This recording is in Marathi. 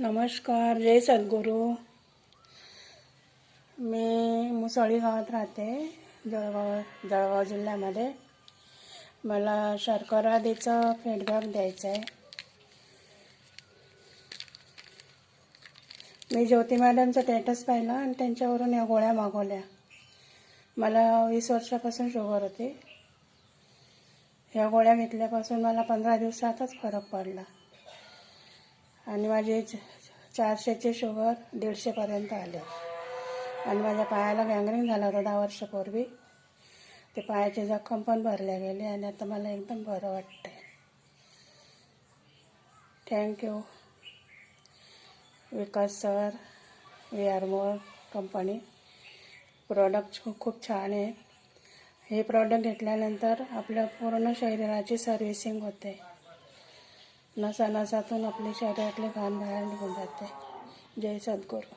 नमस्कार जय सद्गुरू. मी मुसळी गावात राहते जळगाव जळगाव जिल्ह्यामध्ये. मला शर्करा फीडबॅक द्यायचं आहे मी ज्योती मॅडमचं स्टेटस पाहिलं आणि त्यांच्यावरून या गोळ्या मागवल्या. मला वीस वर्षापासून शुगर होती. ह्या गोळ्या घेतल्यापासून मला पंधरा दिवसातच फरक पडला. आणि माझे च- शुगर दीडशेपर्यंत आले. आणि माझ्या पायाला गँगरिंग झाला होता दहा वर्षापूर्वी. ते पायाची जखम पण भरल्या गेली आणि आता मला एकदम बरं वाटतंय. Thank you Vikas sir we are more company. Product खूप खूप छान आहे. हे प्रॉडक्ट घेतल्यानंतर आपल्या पूर्ण शरीराची सर्व्हिसिंग होते. नसानसातून आपले शरीरातले घाण बाहेर निघून जाते. जय सद्गुरू.